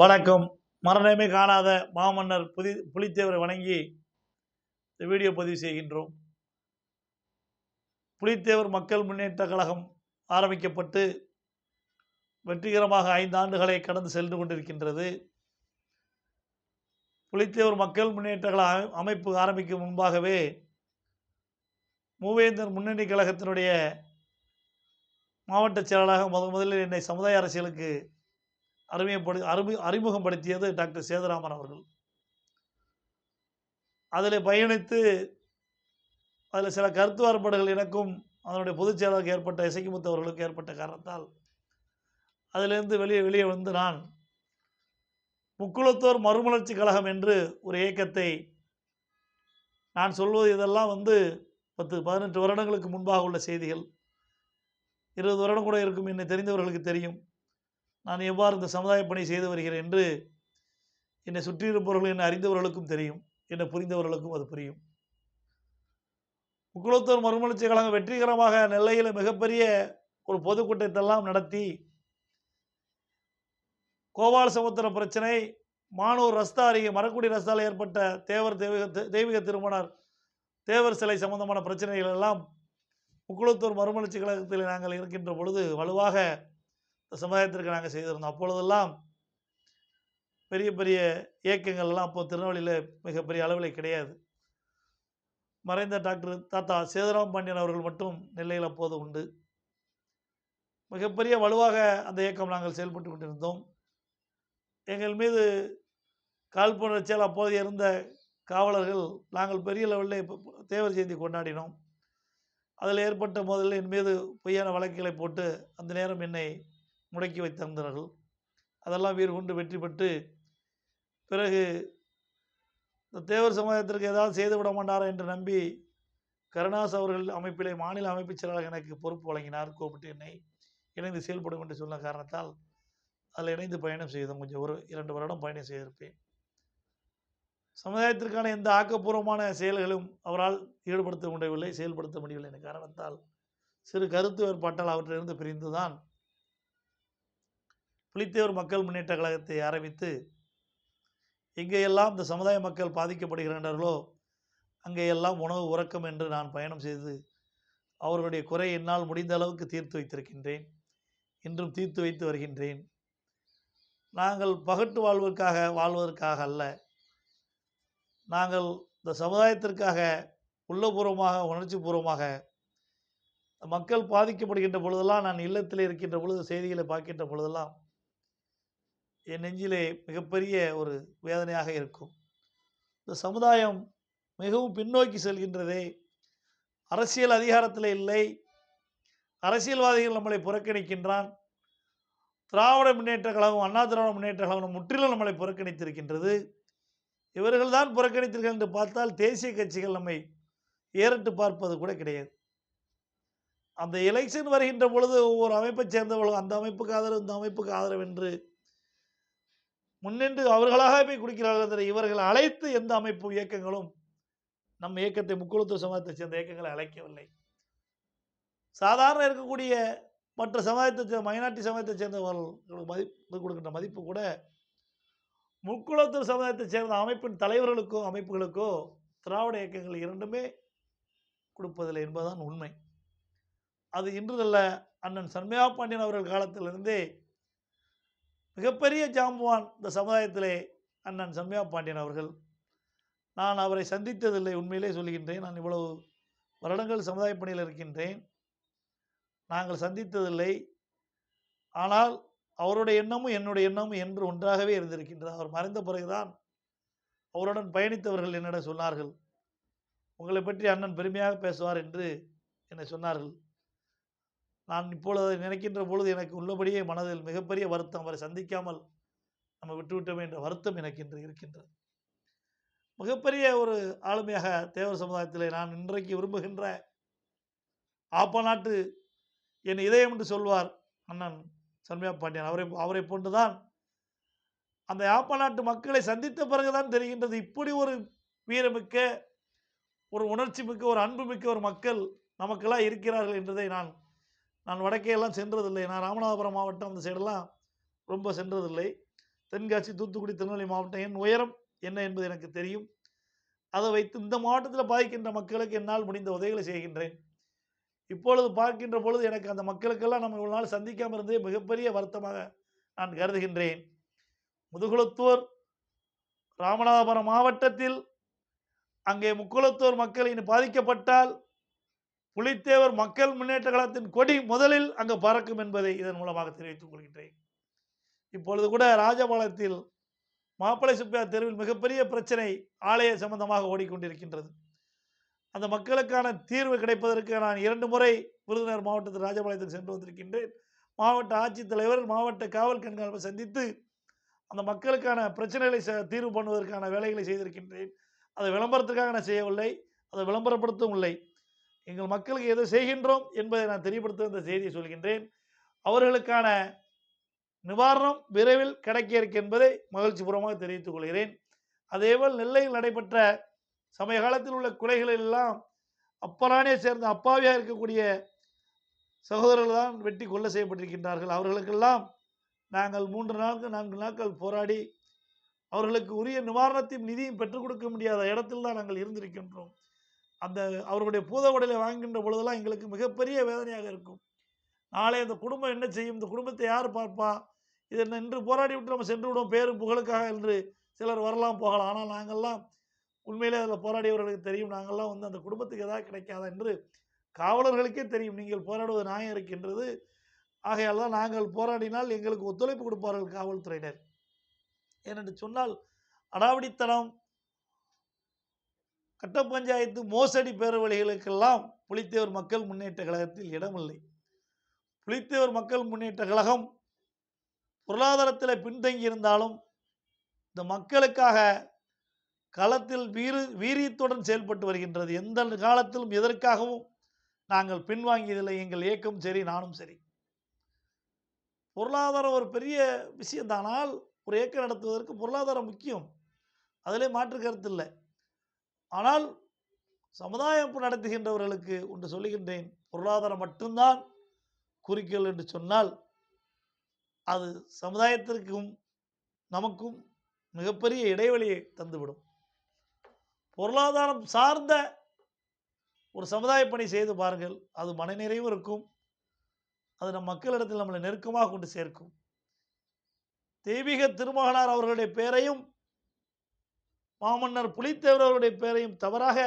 வணக்கம். மரணமே காணாத மாமன்னர் புதி புலித்தேவரை வணங்கி இந்த வீடியோ பதிவு செய்கின்றோம். புலித்தேவர் மக்கள் முன்னேற்ற கழகம் ஆரம்பிக்கப்பட்டு வெற்றிகரமாக ஐந்து ஆண்டுகளை கடந்து சென்று கொண்டிருக்கின்றது. புலித்தேவர் மக்கள் முன்னேற்ற கழக அமைப்பு ஆரம்பிக்கும் முன்பாகவே மூவேந்தர் முன்னணி கழகத்தினுடைய மாவட்ட செயலாளராக முத முதலில் என்னை சமுதாய அரசியலுக்கு அறிமுகப்படு அறிமு அறிமுகப்படுத்தியது டாக்டர் சேதராமன் அவர்கள். அதில் பயணித்து அதில் சில கருத்து வேறுபாடுகள் எனக்கும் அதனுடைய பொதுச் செயலாளருக்கு ஏற்பட்ட இசைக்குமுத்து அவர்களுக்கு ஏற்பட்ட காரணத்தால் அதிலிருந்து வெளியே வெளியே வந்து நான் முக்குளத்தோர் மறுமலர்ச்சி கழகம் என்று ஒரு இயக்கத்தை நான் சொல்வது இதெல்லாம் வந்து பத்து பதினெட்டு வருடங்களுக்கு முன்பாக உள்ள செய்திகள். இருபது வருடம் கூட இருக்கும் என்னை தெரிந்தவர்களுக்கு தெரியும். நான் எவ்வாறு இந்த சமுதாய பணி செய்து வருகிறேன் என்று என்னை சுற்றியிருப்பவர்கள் என்னை அறிந்தவர்களுக்கும் தெரியும். என்னை புரிந்தவர்களுக்கும் அது புரியும். முக்குளத்தூர் மறுமலர்ச்சி கழகம் வெற்றிகரமாக நெல்லையில் மிகப்பெரிய ஒரு பொதுக்கூட்டத்தெல்லாம் நடத்தி கோபால சமுத்திர பிரச்சனை மானூர் ரஸ்தா அருகே மரக்குடி ரஸ்தாவில் ஏற்பட்ட தேவர் தெய்வீக தெய்வீக திருமணர் தேவர் சிலை சம்பந்தமான பிரச்சனைகள் எல்லாம் முக்குளத்தூர் மறுமலர்ச்சி கழகத்தில் நாங்கள் இருக்கின்ற பொழுது வலுவாக இந்த சமுதாயத்திற்கு நாங்கள் செய்திருந்தோம். அப்பொழுதெல்லாம் பெரிய பெரிய இயக்கங்கள்லாம் அப்போது திருநெல்வேலியில் மிகப்பெரிய அளவில் கிடையாது. மறைந்த டாக்டர் தாத்தா சேதுராம் பாண்டியன் அவர்கள் மட்டும் நெல்லையில் அப்போது உண்டு. மிகப்பெரிய வலுவாக அந்த இயக்கம் நாங்கள் செயல்பட்டு கொண்டிருந்தோம். எங்கள் மீது காழ்ப்புணர்ச்சியால் அப்போது இருந்த காவலர்கள் நாங்கள் பெரிய லெவலில் இப்போ தேவர் ஜெயந்தி கொண்டாடினோம். அதில் ஏற்பட்ட மோதலில் என் மீது பொய்யான வழக்குகளை போட்டு அந்த நேரம் என்னை முடக்கி வைத்திருந்தார்கள் அதெல்லாம் வீர் கொண்டு வெற்றி பெற்று பிறகு இந்த தேவர் சமுதாயத்திற்கு ஏதாவது செய்து விட மாட்டாரா என்று நம்பி கருணாஸ் அவர்கள் அமைப்பிலே மாநில அமைப்புச் செயலாளர் எனக்கு பொறுப்பு வழங்கினார். கூப்பிட்டு என்னை இணைந்து செயல்படும் என்று சொன்ன காரணத்தால் அதில் இணைந்து பயணம் செய்தோம் கொஞ்சம் ஒரு இரண்டு வருடம் பயணம் செய்திருப்பேன். சமுதாயத்திற்கான எந்த ஆக்கப்பூர்வமான செயல்களும் அவரால் ஈடுபடுத்த முடியவில்லை செயல்படுத்த முடியவில்லை என்ற காரணத்தால் சிறு கருத்து வேறுபாட்டால் அவற்றிலிருந்து பிரிந்துதான் புலித்தேவர் மக்கள் முன்னேற்ற கழகத்தை ஆரம்பித்து எங்கேயெல்லாம் இந்த சமுதாய மக்கள் பாதிக்கப்படுகின்றனர்களோ அங்கேயெல்லாம் உணவு உறக்கம் என்று நான் பயணம் செய்து அவர்களுடைய குறை என்னால் முடிந்த அளவுக்கு தீர்த்து வைத்திருக்கின்றேன். இன்றும் தீர்த்து வைத்து வருகின்றேன். நாங்கள் பகட்டு வாழ்வதற்காக வாழ்வதற்காக அல்ல. நாங்கள் இந்த சமுதாயத்திற்காக உள்ளபூர்வமாக உணர்ச்சிபூர்வமாக மக்கள் பாதிக்கப்படுகின்ற பொழுதெல்லாம் நான் இல்லத்தில் இருக்கின்ற பொழுது செய்திகளை பார்க்கின்ற பொழுதெல்லாம் என் நெஞ்சிலே மிகப்பெரிய ஒரு வேதனையாக இருக்கும். இந்த சமுதாயம் மிகவும் பின்னோக்கி செல்கின்றதே அரசியல் அதிகாரத்தில் இல்லை. அரசியல்வாதிகள் நம்மளை புறக்கணிக்கின்றான். திராவிட முன்னேற்ற கழகம் அண்ணா திராவிட முன்னேற்ற கழகம் முற்றிலும் நம்மளை புறக்கணித்திருக்கின்றது. இவர்கள் தான் புறக்கணித்தீர்கள் என்று பார்த்தால் தேசிய கட்சிகள் நம்மை ஏறிட்டு பார்ப்பது கூட கிடையாது. அந்த எலெக்ஷன் வருகின்ற பொழுது ஒவ்வொரு அமைப்பை சேர்ந்தவர்களும் அந்த அமைப்புக்கு ஆதரவு இந்த அமைப்புக்கு ஆதரவு என்று முன்னின்று அவர்களாக போய் குடிக்கிறார்கள் தவிர இவர்கள் அழைத்து எந்த அமைப்பு இயக்கங்களும் நம் இயக்கத்தை முக்குளத்தூர் சமூகத்தை சேர்ந்த இயக்கங்களை அழைக்கவில்லை. சாதாரண இருக்கக்கூடிய மற்ற சமுதாயத்தை சேர்ந்த மைனாரிட்டி சமுதாயத்தைச் சேர்ந்தவர்களுக்கு மதிப்பு கொடுக்கின்ற மதிப்பு கூட முக்குளத்தூர் சமுதாயத்தை சேர்ந்த அமைப்பின் தலைவர்களுக்கோ அமைப்புகளுக்கோ திராவிட இயக்கங்கள் இரண்டுமே கொடுப்பதில்லை என்பதுதான் உண்மை. அது இன்றுதல்ல அண்ணன் சண்மையா பாண்டியன் அவர்கள் காலத்திலிருந்தே மிகப்பெரிய ஜாம்புவான் இந்த சமுதாயத்திலே அண்ணன் சம்யா பாண்டியன் அவர்கள். நான் அவரை சந்தித்ததில்லை உண்மையிலே சொல்கின்றேன். நான் இவ்வளவு வருடங்கள் சமுதாய பணியில் இருக்கின்றேன். நாங்கள் சந்தித்ததில்லை. ஆனால் அவருடைய எண்ணமும் என்னுடைய எண்ணமும் என்று ஒன்றாகவே இருந்திருக்கின்றது. அவர் மறைந்த பிறகுதான் அவருடன் பயணித்தவர்கள் என்னிடம் சொன்னார்கள். உங்களை பற்றி அண்ணன் பெருமையாக பேசுவார் என்று என்னை சொன்னார்கள். நான் இப்பொழுது நினைக்கின்ற பொழுது எனக்கு உள்ளபடியே மனதில் மிகப்பெரிய வருத்தம் அவரை சந்திக்காமல் நம்ம விட்டுவிட்டோமே என்ற வருத்தம் எனக்கு இன்று இருக்கின்றது. மிகப்பெரிய ஒரு ஆளுமையாக தேவர் சமுதாயத்தில் நான் இன்றைக்கு விரும்புகின்ற ஆப்ப நாட்டு என் இதயம் என்று சொல்வார் அண்ணன் சண்மையா பாண்டியன். அவரை அவரை போன்றுதான் அந்த யாப்ப நாட்டு மக்களை சந்தித்த பிறகுதான் தெரிகின்றது. இப்படி ஒரு வீரமிக்க ஒரு உணர்ச்சி மிக்க ஒரு அன்பு மிக்க ஒரு மக்கள் நமக்கெல்லாம் இருக்கிறார்கள் என்றதை நான் நான் வடக்கே எல்லாம் சென்றதில்லை. நான் ராமநாதபுரம் மாவட்டம் அந்த சைடெல்லாம் ரொம்ப சென்றதில்லை. தென்காசி தூத்துக்குடி திருநெல்வேலி மாவட்டம் என் உயரம் என்ன என்பது எனக்கு தெரியும். அதை வைத்து இந்த மாவட்டத்தில் பாதிக்கின்ற மக்களுக்கு என்னால் முடிந்த உதவிகளை செய்கின்றேன். இப்பொழுது பார்க்கின்ற பொழுது எனக்கு அந்த மக்களுக்கெல்லாம் நம்ம இவ்வளோ நாள் சந்திக்காமல் இருந்தே மிகப்பெரிய வருத்தமாக நான் கருதுகின்றேன். முதுகுளத்தூர் ராமநாதபுரம் மாவட்டத்தில் அங்கே முக்குளத்தூர் மக்கள் இனி பாதிக்கப்பட்டால் புலித்தேவர் மக்கள் முன்னேற்ற கழகத்தின் கொடி முதலில் அங்கு பறக்கும் என்பதை இதன் மூலமாக தெரிவித்துக் கொள்கின்றேன். இப்பொழுது கூட ராஜபாளையத்தில் மாப்பிளை சுப்பையா தெருவில் மிகப்பெரிய பிரச்சனை ஆலய சம்பந்தமாக ஓடிக்கொண்டிருக்கின்றது. அந்த மக்களுக்கான தீர்வு கிடைப்பதற்கு நான் இரண்டு முறை விருதுநகர் மாவட்டத்தில் ராஜபாளையத்தில் சென்று வந்திருக்கின்றேன். மாவட்ட ஆட்சித்தலைவர் மாவட்ட காவல் கண்காணிப்பை சந்தித்து அந்த மக்களுக்கான பிரச்சனைகளை ச- தீர்வு பண்ணுவதற்கான வேலைகளை செய்திருக்கின்றேன். அதை விளம்பரத்துக்காக நான் செய்யவில்லை. அதை விளம்பரப்படுத்தவும் இல்லை. எங்கள் மக்களுக்கு எதை செய்கின்றோம் என்பதை நான் தெரியப்படுத்த இந்த செய்தியை சொல்கின்றேன். அவர்களுக்கான நிவாரணம் விரைவில் கிடைக்க இருக்கு என்பதை மகிழ்ச்சிபூர்வமாக தெரிவித்துக் கொள்கிறேன். அதேபோல் நெல்லையில் நடைபெற்ற சமய காலத்தில் உள்ள கொலைகளில் எல்லாம் அப்பரானே சேர்ந்த அப்பாவியாக இருக்கக்கூடிய சகோதரர்கள் தான் வெட்டி கொலை செய்யப்பட்டிருக்கின்றார்கள். அவர்களுக்கெல்லாம் நாங்கள் மூன்று நாட்கள் நான்கு நாட்கள் போராடி அவர்களுக்கு உரிய நிவாரணத்தையும் நிதியும் பெற்றுக் கொடுக்க முடியாத இடத்தில் தான் நாங்கள் இருந்திருக்கின்றோம். அந்த அவர்களுடைய பூத உடலை வாங்குகின்ற பொழுதெல்லாம் எங்களுக்கு மிகப்பெரிய வேதனையாக இருக்கும். நாளை அந்த குடும்பம் என்ன செய்யும்? இந்த குடும்பத்தை யார் பார்ப்பா? இதை நின்று போராடி விட்டு நம்ம சென்று விடுவோம். பேரும் புகழுக்காக என்று சிலர் வரலாம் போகலாம். ஆனால் நாங்கள்லாம் உண்மையிலே அதில் போராடியவர்களுக்கு தெரியும். நாங்கள்லாம் வந்து அந்த குடும்பத்துக்கு எதாவது கிடைக்காதா என்று காவலர்களுக்கே தெரியும். நீங்கள் போராடுவது நியாயம் இருக்கின்றது. ஆகையால் தான் நாங்கள் போராடினால் எங்களுக்கு ஒத்துழைப்பு கொடுப்பார்கள் காவல்துறையினர். ஏனென்று சொன்னால் அடாவடித்தனம் கட்ட பஞ்சாயத்து மோசடி பேரவழிகளுக்கெல்லாம் புலித்தேவர் மக்கள் முன்னேற்ற கழகத்தில் இடமில்லை. புலித்தேவர் மக்கள் முன்னேற்ற கழகம் பொருளாதாரத்தில் பின்தங்கி இருந்தாலும் இந்த மக்களுக்காக களத்தில் வீர வீரியத்துடன் செயல்பட்டு வருகின்றது. எந்த காலத்திலும் எதற்காகவும் நாங்கள் பின்வாங்கியதில்லை. எங்கள் இயக்கம் சரி நானும் சரி. பொருளாதாரம் ஒரு பெரிய விஷயம்தானால் ஒரு இயக்கம் நடத்துவதற்கு பொருளாதாரம் முக்கியம். அதிலே மாற்று கருத்து இல்லை. ஆனால் சமுதாயம் நடத்துகின்றவர்களுக்கு ஒன்று சொல்லுகின்றேன் பொருளாதாரம் மட்டும்தான் குறிக்கோள் என்று சொன்னால் அது சமுதாயத்திற்கும் நமக்கும் மிகப்பெரிய இடைவெளியை தந்துவிடும். பொருளாதாரம் சார்ந்த ஒரு சமுதாய பணி செய்து பாருங்கள் அது மனநிறைவும் இருக்கும் அது நம் மக்களிடத்தில் நம்மளை நெருக்கமாக கொண்டு சேர்க்கும். தெய்வீக திருமகனார் அவர்களுடைய பெயரையும் மாமன்னர் புலித்தேவர் அவருடைய பெயரையும் தவறாக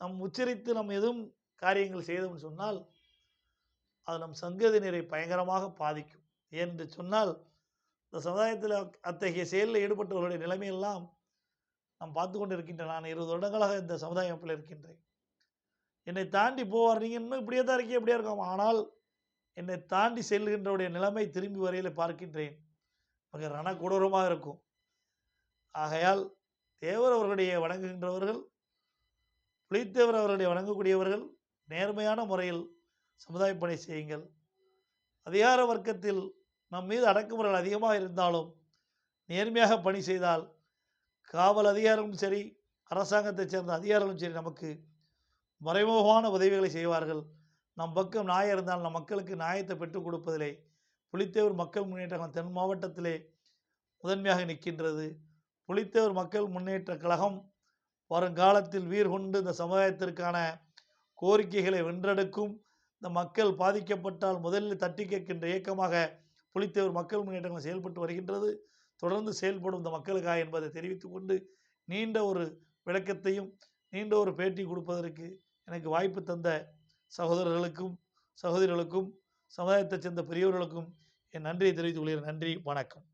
நம் உச்சரித்து நம் எதுவும் காரியங்கள் செய்தோம்னு சொன்னால் அது நம் சங்கதியினரை பயங்கரமாக பாதிக்கும். என்று சொன்னால் இந்த சமுதாயத்தில் அத்தகைய செயலில் ஈடுபட்டவர்களுடைய நிலைமையெல்லாம் நாம் பார்த்து கொண்டு நான் இருபது வருடங்களாக இந்த சமுதாய அமைப்பில் இருக்கின்றேன். என்னை தாண்டி போவார். நீங்கள் இன்னும் இப்படியே தான் இருக்கே இப்படியே இருக்கும். ஆனால் என்னை தாண்டி செல்கின்றவுடைய நிலைமை திரும்பி வரையில் பார்க்கின்றேன். மிக ரண கொடூரமாக இருக்கும். ஆகையால் தேவர் அவர்களுடைய வணங்குகின்றவர்கள் புலித்தேவர் அவர்களுடைய வணங்கக்கூடியவர்கள் நேர்மையான முறையில் சமுதாய பணி செய்யுங்கள். அதிகார வர்க்கத்தில் நம் மீது அடக்குமுறைகள் அதிகமாக இருந்தாலும் நேர்மையாக பணி செய்தால் காவல் அதிகாரமும் சரி அரசாங்கத்தைச் சேர்ந்த அதிகாரிகளும் சரி நமக்கு மறைமுகமான உதவிகளை செய்வார்கள். நம் பக்கம் நியாயம் இருந்தால் நம் மக்களுக்கு நியாயத்தை பெற்றுக் கொடுப்பதிலே புலித்தேவர் மக்கள் முன்னேற்றம் தென் மாவட்டத்திலே முதன்மையாக நிற்கின்றது. புலித்தேவர் மக்கள் முன்னேற்ற கழகம் வருங்காலத்தில் வீர் கொண்டு இந்த சமுதாயத்திற்கான கோரிக்கைகளை வென்றெடுக்கும். இந்த மக்கள் பாதிக்கப்பட்டால் முதலில் தட்டி கேட்கின்ற இயக்கமாக புலித்தேவர் மக்கள் முன்னேற்றங்கள் செயல்பட்டு வருகின்றது. தொடர்ந்து செயல்படும் இந்த மக்களுக்காக என்பதை தெரிவித்துக்கொண்டு நீண்ட ஒரு விளக்கத்தையும் நீண்ட ஒரு பேட்டி கொடுப்பதற்கு எனக்கு வாய்ப்பு தந்த சகோதரர்களுக்கும் சகோதரிகளுக்கும் சமுதாயத்தைச் சேர்ந்த பெரியவர்களுக்கும் என் நன்றியை தெரிவித்துக் கொள்கிறேன். நன்றி வணக்கம்.